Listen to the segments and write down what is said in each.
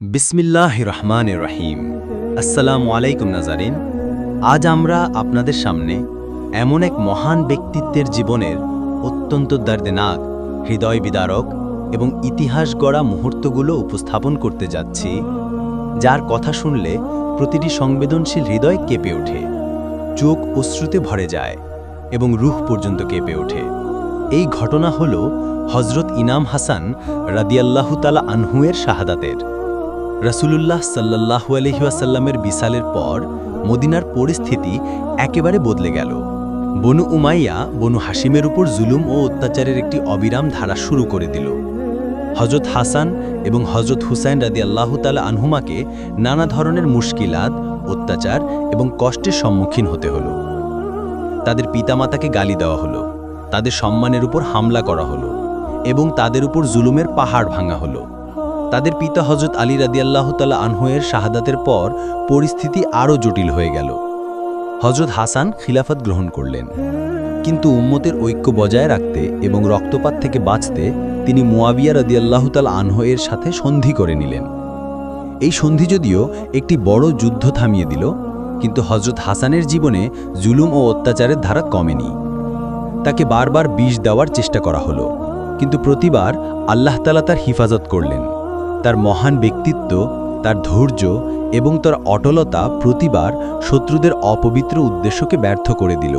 বিসমিল্লাহ রহমান রহিম। আসসালামু আলাইকুম নাজারিন। আজ আমরা আপনাদের সামনে এমন এক মহান ব্যক্তিত্বের জীবনের অত্যন্ত দর্দনাক, হৃদয় বিদারক এবং ইতিহাস গড়া মুহূর্তগুলো উপস্থাপন করতে যাচ্ছি, যার কথা শুনলে প্রতিটি সংবেদনশীল হৃদয় কেঁপে ওঠে, চোখ অশ্রুতে ভরে যায় এবং রুহ পর্যন্ত কেঁপে ওঠে। এই ঘটনা হল হজরত ইনাম হাসান রাদিয়াল্লাহু তালা আনহুয়ের শাহাদাতের। রাসূলুল্লাহ সাল্লাল্লাহু আলহিহাসাল্লামের বিশালের পর মদিনার পরিস্থিতি একেবারে বদলে গেল। বনু উমাইয়া বনু হাসিমের উপর জুলুম ও অত্যাচারের একটি অবিরাম ধারা শুরু করে দিল। হজরত হাসান এবং হজরত হুসাইন রাদি আল্লাহ তালা আনহুমাকে নানা ধরনের মুশকিলাত, অত্যাচার এবং কষ্টের সম্মুখীন হতে হলো। তাদের পিতামাতাকে গালি দেওয়া হলো, তাদের সম্মানের উপর হামলা করা হলো এবং তাদের উপর জুলুমের পাহাড় ভাঙা হলো। তাদের পিতা হজরত আলী রাদিয়াল্লাহ তালা আনহুয়ের শাহাদাতের পর পরিস্থিতি আরও জটিল হয়ে গেল। হজরত হাসান খিলাফত গ্রহণ করলেন। কিন্তু উম্মতের ঐক্য বজায় রাখতে এবং রক্তপাত থেকে বাঁচতে তিনি মুয়াবিয়া রাদিয়াল্লাহ তালা আনহুয়ের সাথে সন্ধি করে নিলেন। এই সন্ধি যদিও একটি বড় যুদ্ধ থামিয়ে দিল, কিন্তু হজরত হাসানের জীবনে জুলুম ও অত্যাচারের ধারা কমেনি। তাকে বারবার বিষ দেওয়ার চেষ্টা করা হলো, কিন্তু প্রতিবার আল্লাহ তালা তার হিফাজত করলেন। তার মহান ব্যক্তিত্ব, তার ধৈর্য এবং তার অটলতা প্রতিবার শত্রুদের অপবিত্র উদ্দেশ্যকে ব্যর্থ করে দিল।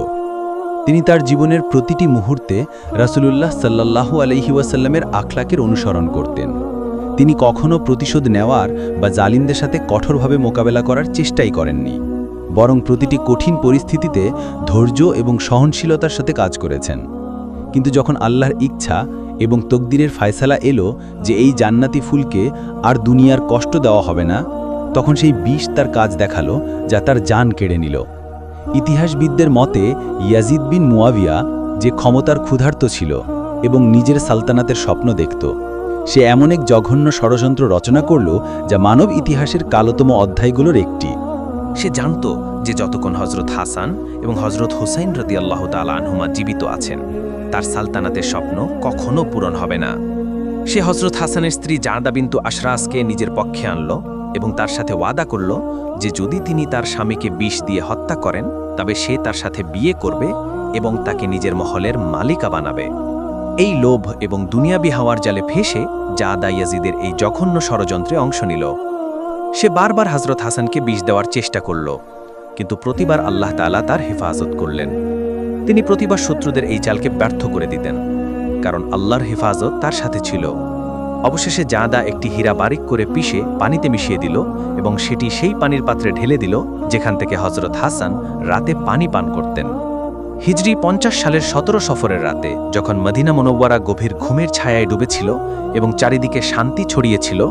তিনি তার জীবনের প্রতিটি মুহূর্তে রাসুলুল্লাহ সাল্লাল্লাহু আলহি ওয়াসাল্লামের আখলাকের অনুসরণ করতেন। তিনি কখনও প্রতিশোধ নেওয়ার বা জালিমদের সাথে কঠোরভাবে মোকাবেলা করার চেষ্টাই করেননি, বরং প্রতিটি কঠিন পরিস্থিতিতে ধৈর্য এবং সহনশীলতার সাথে কাজ করেছেন। কিন্তু যখন আল্লাহর ইচ্ছা এবং তকদিরের ফায়সালা এলো যে এই জান্নাতি ফুলকে আর দুনিয়ার কষ্ট দেওয়া হবে না। তখন সেই বিষ তার কাজ দেখাল, যা তার জান কেড়ে নিল। ইতিহাসবিদদের মতে, ইয়াজিদ বিন মুয়াবিয়া যে ক্ষমতার ক্ষুধার্ত ছিল এবং নিজের সালতানাতের স্বপ্ন দেখত, সে এমন এক জঘন্য ষড়যন্ত্র রচনা করল, যা মানব ইতিহাসের কালোতম অধ্যায়গুলোর একটি। সে জানত যে যতক্ষণ হজরত হাসান এবং হজরত হুসাইন রদি আল্লাহ তালা আনহুমা জীবিত আছেন তার সালতানাতের স্বপ্ন কখনো পূরণ হবে না। সে হজরত হাসানের স্ত্রী জাঁদা বিন্তু আশরাসকে নিজের পক্ষে আনল এবং তার সাথে ওয়াদা করল যে যদি তিনি তার স্বামীকে বিষ দিয়ে হত্যা করেন, তবে সে তার সাথে বিয়ে করবে এবং তাকে নিজের মহলের মালিকা বানাবে। এই লোভ এবং দুনিয়াবি হাওয়ার জালে ফেসে জাদা ইয়াজিদের এই জঘন্য ষড়যন্ত্রে অংশ নিল। সে বারবার হজরত হাসানকে বিষ দেওয়ার চেষ্টা করল, কিন্তু প্রতিবার আল্লাহ তাআলা তার হেফাজত করলেন। তিনি প্রতিবার শত্রুদের এই চালকে ব্যর্থ করে দিতেন, কারণ আল্লাহর হেফাজত তার সাথে ছিল। অবশেষে জাদা একটি হীরা বারিক করে পিষে পানিতে মিশিয়ে দিল এবং সেটি সেই পানির পাত্রে ঢেলে দিল, যেখান থেকে হজরত হাসান রাতে পানি পান করতেন। হিজরি পঞ্চাশ সালের সতেরো সফরের রাতে, যখন মদিনা মনোব্বরা গভীর ঘুমের ছায়ায় ডুবেছিল এবং চারিদিকে শান্তি ছড়িয়েছিল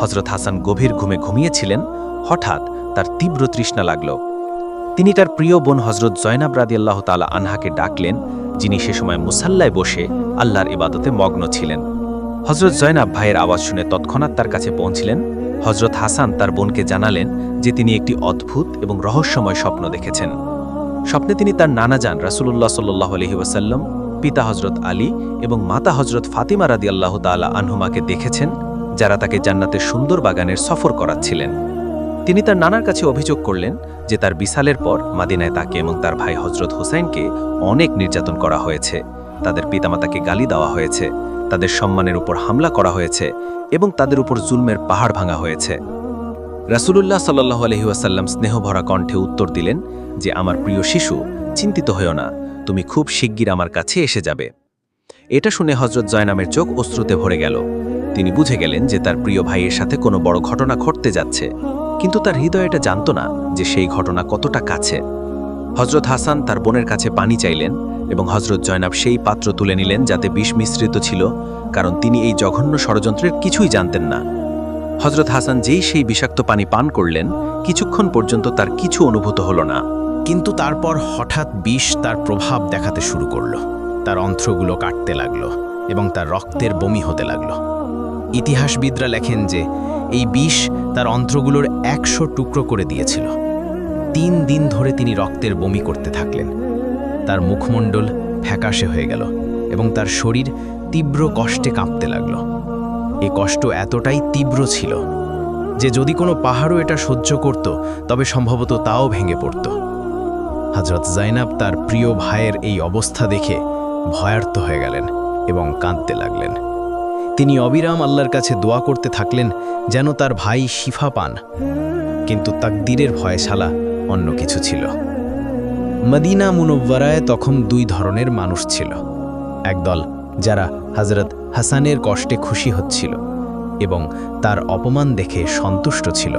হজরত হাসান গভীর ঘুমে ঘুমিয়েছিলেন, হঠাৎ তার তীব্র তৃষ্ণা লাগল। তিনি তার প্রিয় বোন হজরত জয়নাব রাদি আল্লাহ তালা আনহাকে ডাকলেন, যিনি সে সময় মুসাল্লায় বসে আল্লাহর ইবাদতে মগ্ন ছিলেন। হজরত জয়নাব ভাইয়ের আওয়াজ শুনে তৎক্ষণাৎ তার কাছে পৌঁছলেন। হজরত হাসান তার বোনকে জানালেন যে তিনি একটি অদ্ভুত এবং রহস্যময় স্বপ্ন দেখেছেন। স্বপ্নে তিনি তার নানা যান রাসুল্লাহ সাল্লাহ আলহি ওয়াসাল্লাম, পিতা হজরত আলী এবং মাতা হজরত ফাতিমা রাদি আল্লাহ তালা আনহুমাকে দেখেছেন, যারা তাকে জান্নাতের সুন্দর বাগানের সফর করাচ্ছিলেন। তিনি তার নানার কাছে অভিযোগ করলেন যে তার বিশালের পর মাদিনায় তাকে এবং তার ভাই হজরত হোসাইনকে অনেক নির্যাতন করা হয়েছে। তাদের পিতামাতাকে গালি দেওয়া হয়েছে, তাদের সম্মানের উপর হামলা করা হয়েছে এবং তাদের উপর জুলমের পাহাড় ভাঙা হয়েছে। রাসুলুল্লাহ সাল্লাহ আলহিউসাল্লাম স্নেহভরা কণ্ঠে উত্তর দিলেন যে, আমার প্রিয় শিশু, চিন্তিত হয়েও না, তুমি খুব শিগগির আমার কাছে এসে যাবে। এটা শুনে হজরত জয়নামের চোখ অশ্রুতে ভরে গেল। তিনি বুঝে গেলেন যে তার প্রিয় ভাইয়ের সাথে কোনো বড় ঘটনা ঘটতে যাচ্ছে। কিন্তু তার হৃদয় এটা জানত না যে সেই ঘটনা কতটা কাছে। হজরত হাসান তার বোনের কাছে পানি চাইলেন এবং হজরত জয়নাব সেই পাত্র তুলে নিলেন যাতে বিষ মিশ্রিত ছিল, কারণ তিনি এই জঘন্য ষড়যন্ত্রের কিছুই জানতেন না। হজরত হাসান যেই সেই বিষাক্ত পানি পান করলেন, কিছুক্ষণ পর্যন্ত তার কিছু অনুভূত হলো না। কিন্তু তারপর হঠাৎ বিষ তার প্রভাব দেখাতে শুরু করল। তার অন্ত্রগুলো কাটতে লাগল এবং তার রক্তের বমি হতে লাগল। ইতিহাসবিদরা লেখেন যে, এই বিষ তার অন্ত্রগুলোর একশো টুকরো করে দিয়েছিল। তিন দিন ধরে তিনি রক্তের বমি করতে থাকলেন। তার মুখমণ্ডল ফ্যাকাশে হয়ে গেল এবং তার শরীর তীব্র কষ্টে কাঁপতে লাগল। এ কষ্ট এতটাই তীব্র ছিল যে, যদি কোনো পাহাড়ও এটা সহ্য করত, তবে সম্ভবত তাও ভেঙে পড়ত। হজরত জাইনাব তার প্রিয় ভাইয়ের এই অবস্থা দেখে ভয়ার্থ হয়ে গেলেন এবং কাঁদতে লাগলেন। তিনি অবিরাম আল্লাহর কাছে দোয়া করতে থাকলেন যেন তার ভাই শিফা পান। কিন্তু তাকদিরের ভয়শালা অন্য কিছু ছিল। মদিনা মুনব্বরায় তখন দুই ধরনের মানুষ ছিল। একদল যারা হজরত হাসানের কষ্টে খুশি হচ্ছিল এবং তার অপমান দেখে সন্তুষ্ট ছিল।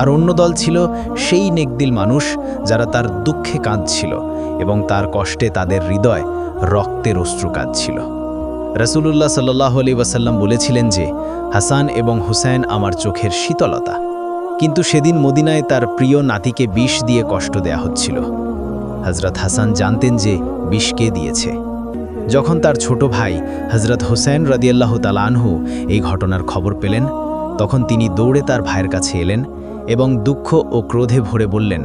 আর অন্য দল ছিল সেই নেকদিল মানুষ যারা তার দুঃখে কাঁদছিল এবং তার কষ্টে তাদের হৃদয় রক্তের অশ্রু কাঁদছিল। রসুলুল্লাহ সাল্লাহ আলি ওয়াসাল্লাম বলেছিলেন যে, হাসান এবং হুসাইন আমার চোখের শীতলতা। কিন্তু সেদিন মদিনায় তার প্রিয় নাতিকে বিষ দিয়ে কষ্ট দেয়া হচ্ছিল। হজরত হাসান জানতেন যে বিষ কে দিয়েছে। যখন তার ছোট ভাই হজরত হোসেন রদিয়াল্লাহ তালানহু এই ঘটনার খবর পেলেন, তখন তিনি দৌড়ে তার ভাইয়ের কাছে এলেন এবং দুঃখ ও ক্রোধে ভরে বললেন,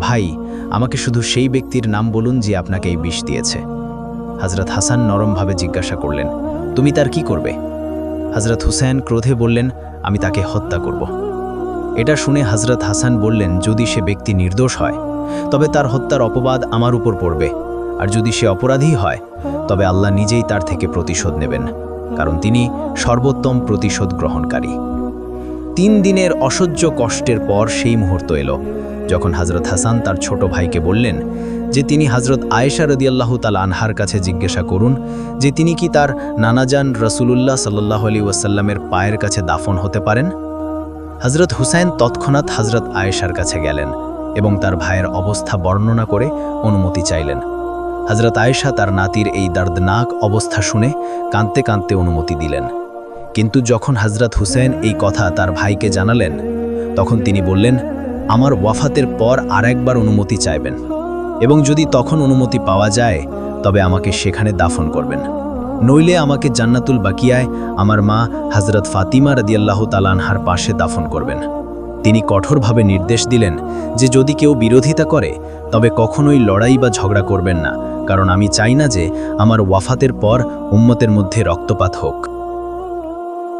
ভাই, আমাকে শুধু সেই ব্যক্তির নাম বলুন যে আপনাকে এই বিষ দিয়েছে। হজরত হাসান নরমভাবে জিজ্ঞাসা করলেন, তুমি তার কি করবে? হজরত হুসেন ক্রোধে বললেন, আমি তাকে হত্যা করব। এটা শুনে হজরত হাসান বললেন, যদি সে ব্যক্তি নির্দোষ হয়, তবে তার হত্যার অপবাদ আমার উপর পড়বে। আর যদি সে অপরাধী হয়, তবে আল্লাহ নিজেই তার থেকে প্রতিশোধ নেবেন, কারণ তিনি সর্বোত্তম প্রতিশোধ গ্রহণকারী। তিন দিনের অসহ্য কষ্টের পর সেই মুহূর্ত এলো, যখন হজরত হাসান তার ছোট ভাইকে বললেন যে তিনি হজরত আয়েশা রদিয়াল্লাহ তাল আনহার কাছে জিজ্ঞাসা করুন যে তিনি কি তার নানাজান রসুলুল্লাহ সাল্লাহ আলী ওয়াসাল্লামের পায়ের কাছে দাফন হতে পারেন? হজরত হুসাইন তৎক্ষণাৎ হজরত আয়েশার কাছে গেলেন এবং তার ভাইয়ের অবস্থা বর্ণনা করে অনুমতি চাইলেন। হজরত আয়েশা তার নাতির এই দর্দনাক অবস্থা শুনে কাঁদতে কাঁদতে অনুমতি দিলেন। কিন্তু যখন হজরত হুসেন এই কথা তার ভাইকে জানালেন, তখন তিনি বললেন, আমার ওয়াফাতের পর আর একবার অনুমতি চাইবেন। এবং যদি তখন অনুমতি পাওয়া যায়, তবে আমাকে সেখানে দাফন করবেন। নইলে আমাকে জান্নাতুল বাকিয়ায় আমার মা হজরত ফাতিমা রদিয়াল্লাহ তালানহার পাশে দাফন করবেন। তিনি কঠোরভাবে নির্দেশ দিলেন যে যদি কেউ বিরোধিতা করে, তবে কখনোই লড়াই বা ঝগড়া করবেন না, কারণ আমি চাই না যে আমার ওয়াফাতের পর উম্মতের মধ্যে রক্তপাত হোক।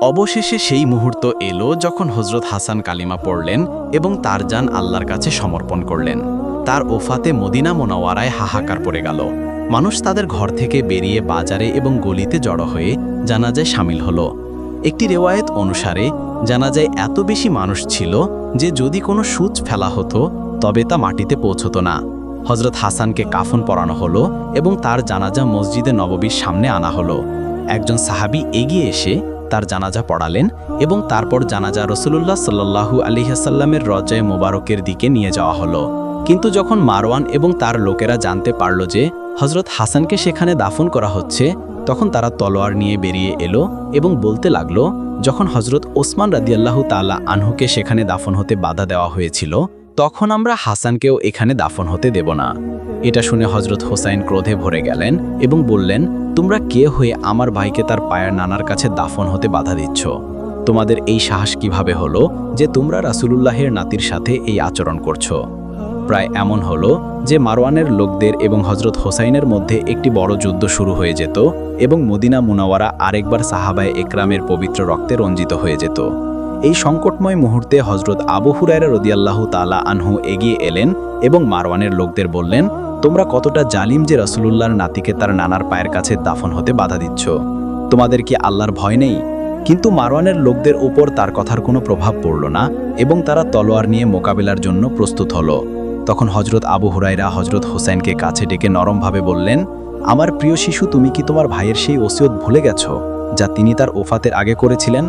অবশেষে সেই মুহূর্ত এলো যখন হজরত হাসান কালিমা পড়লেন এবং তার যান আল্লাহর কাছে সমর্পণ করলেন। তার ওফাতে মদিনা মোনাওয়ারায় হাহাকার পড়ে গেল। মানুষ তাদের ঘর থেকে বেরিয়ে বাজারে এবং গলিতে জড়ো হয়ে জানাজায় সামিল হলো। একটি রেওয়ায়েত অনুসারে, জানাজায় এত বেশি মানুষ ছিল যে যদি কোনো সূচ ফেলা হতো, তবে তা মাটিতে পৌঁছত না। হজরত হাসানকে কাফন পরানো হলো এবং তার জানাজা মসজিদে নববীর সামনে আনা হলো। একজন সাহাবি এগিয়ে এসে তার জানাজা পড়ালেন এবং তারপর জানাজা রসুলুল্লাহ সাল্লাহু আলিহাসাল্লামের রজায় মোবারকের দিকে নিয়ে যাওয়া হলো। কিন্তু যখন মারওয়ান এবং তার লোকেরা জানতে পারল যে হজরত হাসানকে সেখানে দাফন করা হচ্ছে, তখন তারা তলোয়ার নিয়ে বেরিয়ে এলো এবং বলতে লাগল, যখন হজরত ওসমান রাদিয়াল্লাহু তাআলা আনহুকে সেখানে দাফন হতে বাধা দেওয়া হয়েছিল, তখন আমরা হাসানকেও এখানে দাফন হতে দেব না। এটা শুনে হজরত হোসাইন ক্রোধে ভরে গেলেন এবং বললেন, তোমরা কে হয়ে আমার ভাইকে তার পায়ের নানার কাছে দাফন হতে বাধা দিচ্ছ? তোমাদের এই সাহস কীভাবে হলো যে তোমরা রাসূলুল্লাহের নাতির সাথে এই আচরণ করছ? প্রায় এমন হলো যে মারওয়ানের লোকদের এবং হজরত হোসাইনের মধ্যে একটি বড় যুদ্ধ শুরু হয়ে যেত এবং মদিনা মুনাওয়ারা আরেকবার সাহাবায় একরামের পবিত্র রক্তে রঞ্জিত হয়ে যেত। এই সংকটময় মুহূর্তে হজরত আবু হুরায়রা রদিয়াল্লাহ তালা আনহু এগিয়ে এলেন এবং মারওয়ানের লোকদের বললেন, তোমরা কতটা জালিম যে রসুলুল্লাহর নাতিকে তার নানার পায়ের কাছে দাফন হতে বাধা দিচ্ছ। তোমাদের কি আল্লাহর ভয় নেই? কিন্তু মারওয়ানের লোকদের উপর তার কথার কোনো প্রভাব পড়ল না এবং তারা তলোয়ার নিয়ে মোকাবিলার জন্য প্রস্তুত হলো। তখন হজরত আবু হুরাইরা হজরত হোসেনকে কাছে ডেকে নরমভাবে বললেন, আমার প্রিয় শিশু, তুমি কি তোমার ভাইয়ের সেই ওসিয়ত ভুলে গেছ, যা তিনি তার ওফাতের আগে করেছিলেন?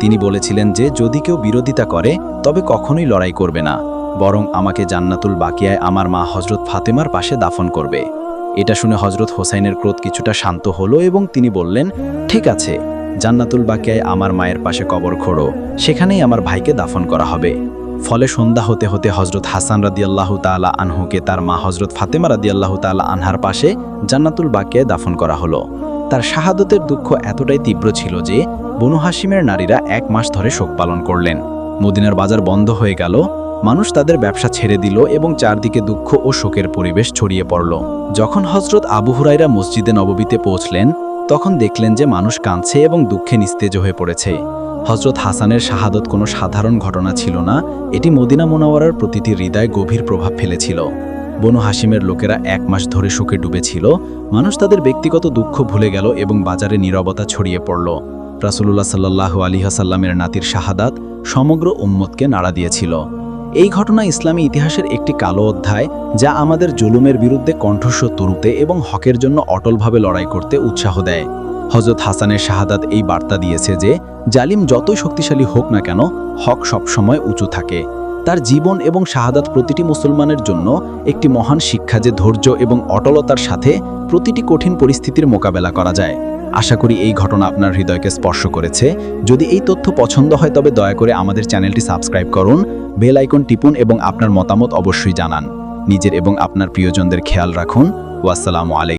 তিনি বলেছিলেন যে, যদি কেউ বিরোধিতা করে, তবে কখনোই লড়াই করবে না, বরং আমাকে জান্নাতুল বাকিয়ায় আমার মা হজরত ফাতেমার পাশে দাফন করবে। এটা শুনে হজরত হোসাইনের ক্রোধ কিছুটা শান্ত হলো এবং তিনি বললেন, ঠিক আছে, জান্নাতুল বাকিয়ায় আমার মায়ের পাশে কবর খোড়ো, সেখানেই আমার ভাইকে দাফন করা হবে। ফলে সন্ধ্যা হতে হতে হজরত হাসান রাদিয়াল্লাহ তাআলা আনহুকে তার মা হজরত ফাতেমা রাদিয়াল্লাহ তাআলা আনহার পাশে জান্নাতুল বাকিয়ায় দাফন করা হলো। তার শাহাদতের দুঃখ এতটাই তীব্র ছিল যে বনু হাসিমের নারীরা এক মাস ধরে শোক পালন করলেন। মদিনার বাজার বন্ধ হয়ে গেল, মানুষ তাদের ব্যবসা ছেড়ে দিল এবং চারদিকে দুঃখ ও শোকের পরিবেশ ছড়িয়ে পড়ল। যখন হজরত আবু হুরাইরা মসজিদে নববীতে পৌঁছলেন, তখন দেখলেন যে মানুষ কাঁদছে এবং দুঃখে নিস্তেজ হয়ে পড়েছে। হজরত হাসানের শাহাদত কোনো সাধারণ ঘটনা ছিল না, এটি মদিনা মোনাওয়ারার প্রতিটি হৃদয়ে গভীর প্রভাব ফেলেছিল। বনু হাসিমের লোকেরা এক মাস ধরে শোকে ডুবেছিল, মানুষ তাদের ব্যক্তিগত দুঃখ ভুলে গেল এবং বাজারে নীরবতা ছড়িয়ে পড়ল। রাসুলুল্লাহ সাল্লাহু আলী হাসাল্লামের নাতির শাহাদাত সমগ্র উম্মতকে নাড়া দিয়েছিল। এই ঘটনা ইসলামী ইতিহাসের একটি কালো অধ্যায়, যা আমাদের জুলুমের বিরুদ্ধে কণ্ঠস্বর তরুতে এবং হকের জন্য অটলভাবে লড়াই করতে উৎসাহ দেয়। হজরত হাসানের শাহাদাত এই বার্তা দিয়েছে যে, জালিম যতই শক্তিশালী হোক না কেন, হক সবসময় উঁচু থাকে। তার জীবন এবং শাহাদাত প্রতিটি মুসলমানের জন্য একটি মহান শিক্ষা যে ধৈর্য এবং অটলতার সাথে প্রতিটি কঠিন পরিস্থিতির মোকাবেলা করা যায়। আশা করি এই ঘটনা আপনার হৃদয়কে স্পর্শ করেছে। যদি এই তথ্য পছন্দ হয় তবে দয়া করে আমাদের চ্যানেলটি সাবস্ক্রাইব করুন, বেল আইকন টিপুন এবং আপনার মতামত অবশ্যই জানান। নিজের এবং আপনার প্রিয়জনদের খেয়াল রাখুন। ওয়াসসালামু আলাইকুম।